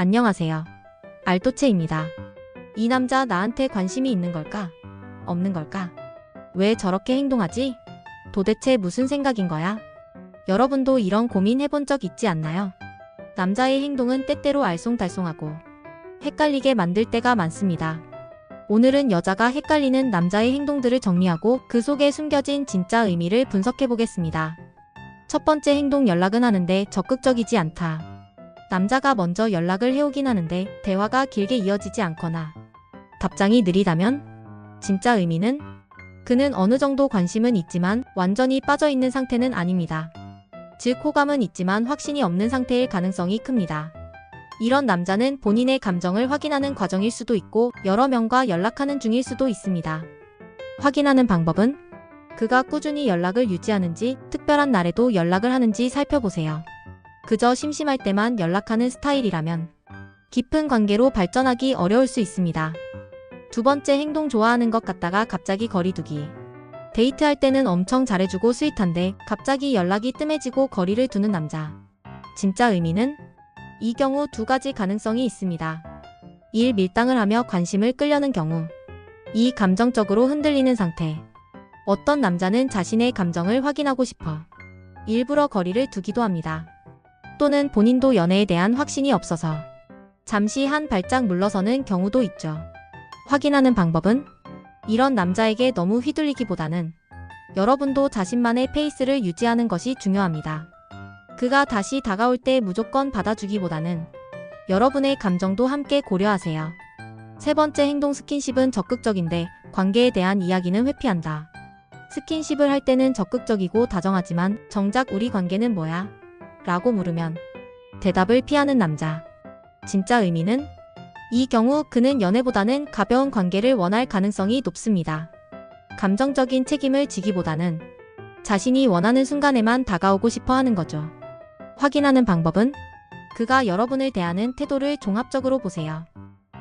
안녕하세요. 알토체입니다. 이 남자 나한테 관심이 있는 걸까? 없는 걸까? 왜 저렇게 행동하지? 도대체 무슨 생각인 거야? 여러분도 이런 고민 해본 적 있지 않나요? 남자의 행동은 때때로 알쏭달쏭하고 헷갈리게 만들 때가 많습니다. 오늘은 여자가 헷갈리는 남자의 행동들을 정리하고 그 속에 숨겨진 진짜 의미를 분석해 보겠습니다. 첫 번째 행동 연락은 하는데 적극적이지 않다. 남자가 먼저 연락을 해오긴 하는데 대화가 길게 이어지지 않거나 답장이 느리다면 진짜 의미는 그는 어느 정도 관심은 있지만 완전히 빠져 있는 상태는 아닙니다. 즉 호감은 있지만 확신이 없는 상태일 가능성이 큽니다. 이런 남자는 본인의 감정을 확인하는 과정일 수도 있고 여러 명과 연락하는 중일 수도 있습니다. 확인하는 방법은 그가 꾸준히 연락을 유지하는지 특별한 날에도 연락을 하는지 살펴보세요. 그저 심심할 때만 연락하는 스타일이라면 깊은 관계로 발전하기 어려울 수 있습니다. 두 번째 행동 좋아하는 것 같다가 갑자기 거리두기. 데이트할 때는 엄청 잘해주고 스윗한데 갑자기 연락이 뜸해지고 거리를 두는 남자. 진짜 의미는 이 경우 두 가지 가능성이 있습니다. 1. 밀당을 하며 관심을 끌려는 경우. 2. 감정적으로 흔들리는 상태. 어떤 남자는 자신의 감정을 확인하고 싶어 일부러 거리를 두기도 합니다. 또는 본인도 연애에 대한 확신이 없어서 잠시 한 발짝 물러서는 경우도 있죠. 확인하는 방법은 이런 남자에게 너무 휘둘리기보다는 여러분도 자신만의 페이스를 유지하는 것이 중요합니다. 그가 다시 다가올 때 무조건 받아주기보다는 여러분의 감정도 함께 고려하세요. 세 번째 행동 스킨십은 적극적인데 관계에 대한 이야기는 회피한다. 스킨십을 할 때는 적극적이고 다정하지만 정작 우리 관계는 뭐야? 라고 물으면 대답을 피하는 남자. 진짜 의미는 이 경우 그는 연애보다는 가벼운 관계를 원할 가능성이 높습니다. 감정적인 책임을 지기보다는 자신이 원하는 순간에만 다가오고 싶어 하는 거죠. 확인하는 방법은 그가 여러분을 대하는 태도를 종합적으로 보세요.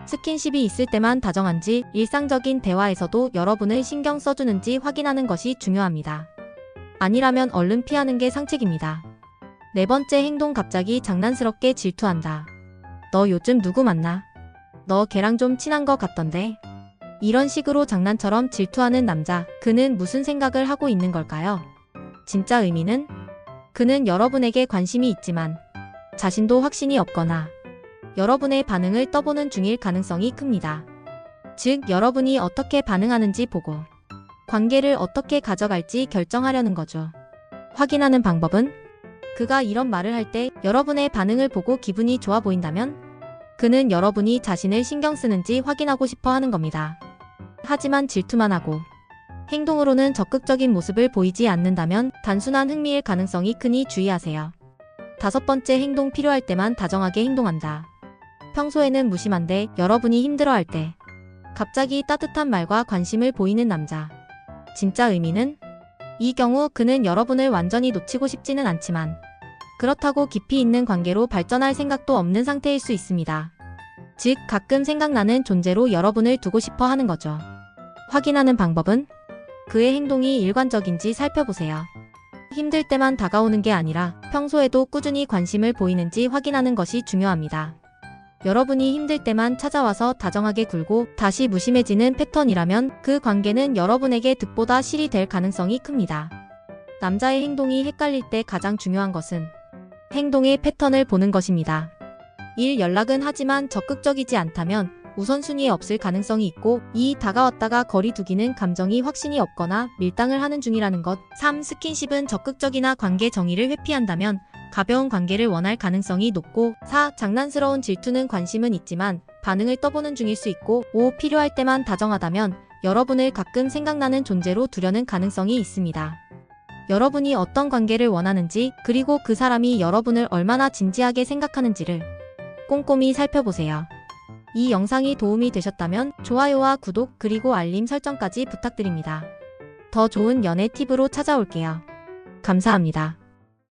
스킨십이 있을 때만 다정한지 일상적인 대화에서도 여러분을 신경 써주는지 확인하는 것이 중요합니다. 아니라면 얼른 피하는 게 상책입니다. 네 번째 행동 갑자기 장난스럽게 질투한다. 너 요즘 누구 만나? 너 걔랑 좀 친한 것 같던데? 이런 식으로 장난처럼 질투하는 남자, 그는 무슨 생각을 하고 있는 걸까요? 진짜 의미는? 그는 여러분에게 관심이 있지만 자신도 확신이 없거나 여러분의 반응을 떠보는 중일 가능성이 큽니다. 즉, 여러분이 어떻게 반응하는지 보고 관계를 어떻게 가져갈지 결정하려는 거죠. 확인하는 방법은 그가 이런 말을 할 때 여러분의 반응을 보고 기분이 좋아 보인다면 그는 여러분이 자신을 신경 쓰는지 확인하고 싶어 하는 겁니다. 하지만 질투만 하고 행동으로는 적극적인 모습을 보이지 않는다면 단순한 흥미일 가능성이 크니 주의하세요. 다섯 번째 행동 필요할 때만 다정하게 행동한다. 평소에는 무심한데 여러분이 힘들어할 때 갑자기 따뜻한 말과 관심을 보이는 남자. 진짜 의미는 이 경우 그는 여러분을 완전히 놓치고 싶지는 않지만 그렇다고 깊이 있는 관계로 발전할 생각도 없는 상태일 수 있습니다. 즉, 가끔 생각나는 존재로 여러분을 두고 싶어 하는 거죠. 확인하는 방법은 그의 행동이 일관적인지 살펴보세요. 힘들 때만 다가오는 게 아니라 평소에도 꾸준히 관심을 보이는지 확인하는 것이 중요합니다. 여러분이 힘들 때만 찾아와서 다정하게 굴고 다시 무심해지는 패턴이라면 그 관계는 여러분에게 득보다 실이 될 가능성이 큽니다. 남자의 행동이 헷갈릴 때 가장 중요한 것은 행동의 패턴을 보는 것입니다. 1. 연락은 하지만 적극적이지 않다면 우선순위에 없을 가능성이 있고 2. 다가왔다가 거리 두기는 감정이 확신이 없거나 밀당을 하는 중이라는 것 3. 스킨십은 적극적이나 관계 정의를 회피한다면 가벼운 관계를 원할 가능성이 높고 4. 장난스러운 질투는 관심은 있지만 반응을 떠보는 중일 수 있고 5. 필요할 때만 다정하다면 여러분을 가끔 생각나는 존재로 두려는 가능성이 있습니다. 여러분이 어떤 관계를 원하는지 그리고 그 사람이 여러분을 얼마나 진지하게 생각하는지를 꼼꼼히 살펴보세요. 이 영상이 도움이 되셨다면 좋아요와 구독 그리고 알림 설정까지 부탁드립니다. 더 좋은 연애 팁으로 찾아올게요. 감사합니다.